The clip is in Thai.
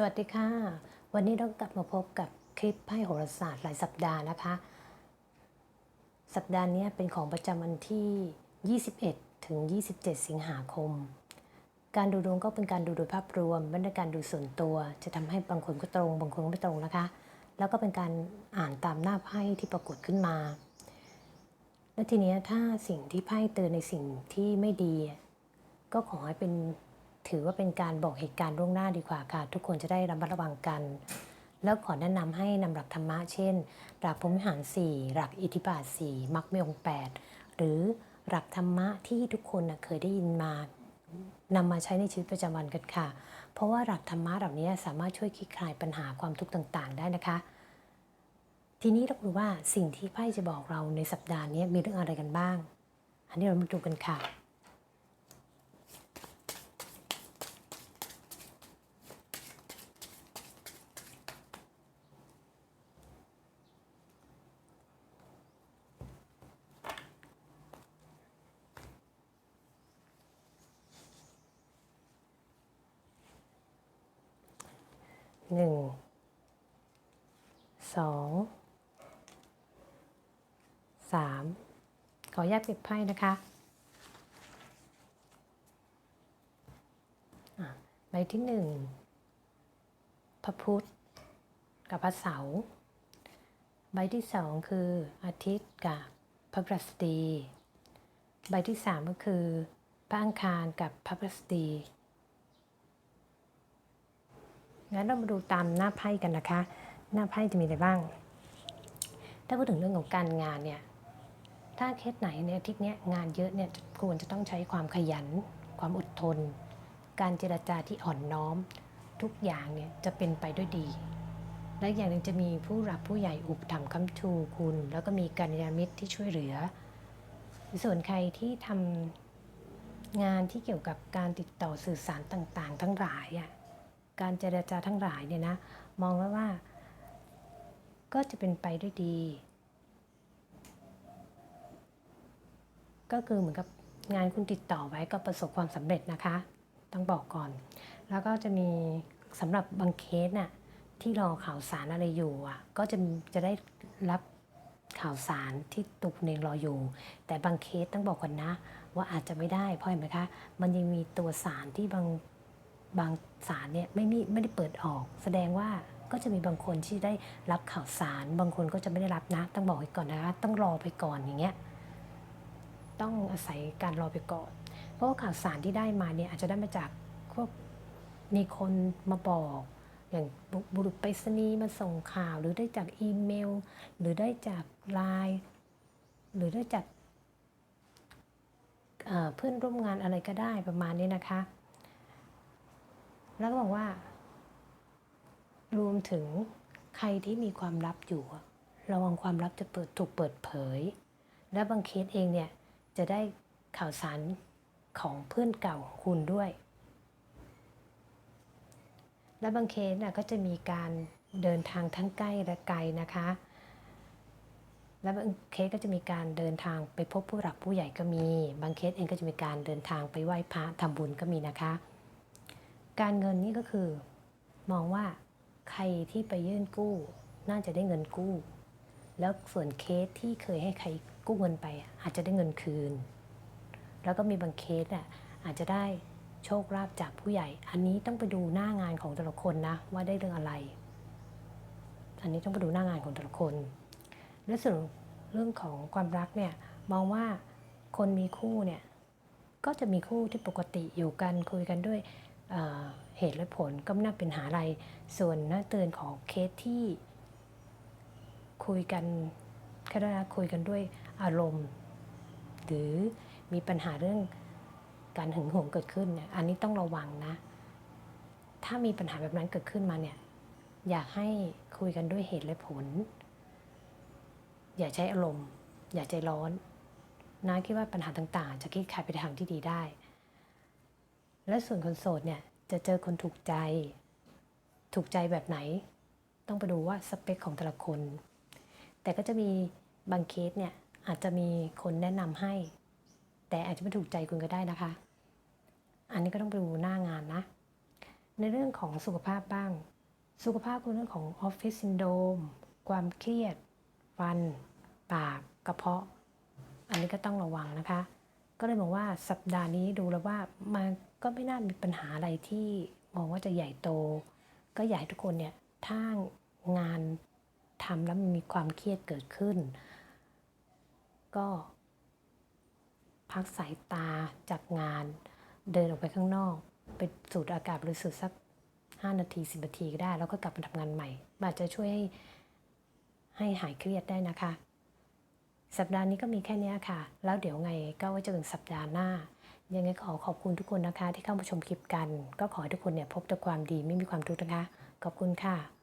สวัสดีค่ะ วันนี้เรากลับมาพบกับคลิปไพ่โหราศาสตร์รายสัปดาห์นะคะ สัปดาห์นี้เป็นของประจำวันที่ 21 ถึง 27 สิงหาคม การดูดวงก็เป็นการดูโดยภาพรวมไม่ได้การดูส่วนตัว จะทำให้บางคนก็ตรง บางคนก็ไม่ตรงนะคะ แล้วก็เป็นการอ่านตามหน้าไพ่ที่ปรากฏขึ้นมา และทีนี้ถ้าสิ่งที่ไพ่เตือนในสิ่งที่ไม่ดี ก็ขอให้เป็น ถือว่าเป็นการบอกเหตุการณ์ล่วงหน้าดีกว่าค่ะ ทุกคนจะได้ระมัดระวังกัน แล้วขอแนะนำให้นำหลักธรรมะเช่น หลักพรหมวิหาร4หลักอิทธิบาท4มรรคมีองค์8หรือหลักธรรมะที่ทุกคนนะเคยได้ยินมานำมาใช้ในชีวิตประจำวันกันค่ะ เพราะว่าหลักธรรมะเหล่านี้สามารถช่วยคลี่คลายปัญหาความทุกข์ต่างๆ ได้นะคะ ทีนี้เราดูว่าสิ่งที่ไพ่จะบอกเราในสัปดาห์นี้มีเรื่องอะไรกันบ้าง อันนี้เรามาดูกันค่ะ หนึ่งสองสามขออนุญาตปิดไพ่นะคะใบที่หนึ่งพระพุธกับพระเสาร์ใบที่สองคืออาทิตย์กับพระพฤหัสบดี ใบที่สามก็คือพระอังคารกับพระพฤหัสบดี งั้นเรามาดูตามหน้าไพ่กันนะคะ หน้าไพ่จะมีอะไรบ้าง ถ้าพูดถึงเรื่องของการงานเนี่ย ถ้าเคสไหนในอาทิตย์เนี้ยงานเยอะเนี่ยควรจะต้องใช้ความขยัน ความอดทน การเจรจาที่อ่อนน้อม ทุกอย่างเนี่ยจะเป็นไปด้วยดี และอย่างหนึ่งจะมีผู้หลักผู้ใหญ่อุปถัมภ์ค้ำชูคุณ แล้วก็มีกัลยาณมิตรที่ช่วยเหลือ ส่วนใครที่ทำงานที่เกี่ยวกับการติดต่อสื่อสารต่างๆ ทั้งหลายอะ การเจรจาทั้งหลายเนี่ยนะ มองแล้วว่า ก็จะเป็นไปด้วยดี ก็คือเหมือนกับงานคุณติดต่อไว้ก็ประสบความสำเร็จนะคะ ต้องบอกก่อน แล้วก็จะมีสำหรับบางเคสน่ะที่รอข่าวสารอะไรอยู่อะ ก็จะจะได้รับข่าวสารที่ตุกเนงรออยู่ แต่บางเคสต้องบอกก่อนนะ ว่าอาจจะไม่ได้เพราะเห็นไหมคะ มันยังมีตัวสารที่บาง บางสารเนี่ยไม่มีไม่ได้เปิดออก แสดงว่าก็จะมีบางคนที่ได้รับข่าวสาร บางคนก็จะไม่ได้รับนะ ต้องบอกไว้ก่อนนะคะต้องรอไปก่อนอย่างเงี้ยต้องอาศัยการรอไปก่อน เพราะว่าข่าวสารที่ได้มาเนี่ยอาจจะได้มาจากพวกมีคนมาบอกอย่างบุรุษไปรษณีย์มาส่งข่าว หรือได้จากอีเมล หรือได้จากไลน์หรือได้จากเพื่อนร่วมงานอะไรก็ได้ประมาณนี้นะคะ แล้วก็บอกว่า รวมถึงใครที่มีความลับอยู่ ระวังความลับจะเปิดถูกเปิดเผย และบางเคสเองเนี่ยจะได้ข่าวสารของเพื่อนเก่าของคุณด้วย และบางเคสนะก็จะมีการเดินทางทั้งใกล้และไกลนะคะ และบางเคสก็จะมีการเดินทางไปพบผู้หลักผู้ใหญ่ก็มี บางเคสเองก็จะมีการเดินทางไปไหว้พระทำบุญก็มีนะคะ การเงินนี่ก็คือ มองว่าใครที่ไปยื่นกู้ น่าจะได้เงินกู้ แล้วส่วนเคสที่เคยให้ใครกู้เงินไป อาจจะได้เงินคืน แล้วก็มีบางเคสอะอาจจะได้โชคลาภจากผู้ใหญ่ อันนี้ต้องไปดูหน้างานของแต่ละคนนะว่าได้เรื่องอะไร อันนี้ต้องไปดูหน้างานของแต่ละคน และส่วนเรื่องของความรักเนี่ยมองว่าคนมีคู่เนี่ยก็จะมีคู่ที่ปกติอยู่กันคุยกันด้วย เหตุและผลก็ไม่น่าเป็นหาอะไร ส่วนหน้าเตือนของเคสที่คุยกันค่ได้คุยกันด้วยอารมณ์ หรือมีปัญหาเรื่องการหึงหวงเกิดขึ้นเนี่ยอันนี้ต้องระวังนะ ถ้ามีปัญหาแบบนั้นเกิดขึ้นมาเนี่ยอยากให้คุยกันด้วยเหตุและผล อย่าใช้อารมณ์ อย่าใจร้อนนะคิดว่าปัญหาต่างๆ จะคลี่คลายไปทางที่ดีได้ และส่วนคนโสดเนี่ยจะเจอคนถูกใจ ถูกใจแบบไหน ต้องไปดูว่าสเปคของแต่ละคน แต่ก็จะมีบางเคสเนี่ยอาจจะมีคนแนะนำให้ แต่อาจจะไม่ถูกใจคุณก็ได้นะคะ อันนี้ก็ต้องไปดูหน้างานนะ ในเรื่องของสุขภาพบ้าง สุขภาพคือเรื่องของออฟฟิศซินโดมความเครียด ฟัน ปาก กระเพาะ อันนี้ก็ต้องระวังนะคะ ก็เลยมองว่าสัปดาห์นี้ดูแล้วว่ามัน ก็ไม่น่ามีปัญหาอะไรที่มองว่าจะใหญ่โต ก็อยากให้ทุกคนเนี่ยถ้างานทำแล้วมันมีความเครียดเกิดขึ้น ก็พักสายตาจากงาน เดินออกไปข้างนอก ไปสูดอากาศบริสุทธิ์สัก 5 นาที 10 นาทีก็ได้ แล้วก็กลับมาทำงานใหม่มันอาจจะช่วยให้ให้หายเครียดได้นะคะ สัปดาห์นี้ก็มีแค่นี้ค่ะ แล้วเดี๋ยวไงก็ไว้เจอกันสัปดาห์หน้า ยังไงขอขอบคุณทุกคนนะคะ ที่เข้ามาชมคลิปกัน ก็ขอให้ทุกคนเนี่ยพบแต่ความดีไม่มีความทุกข์นะคะ ขอบคุณค่ะ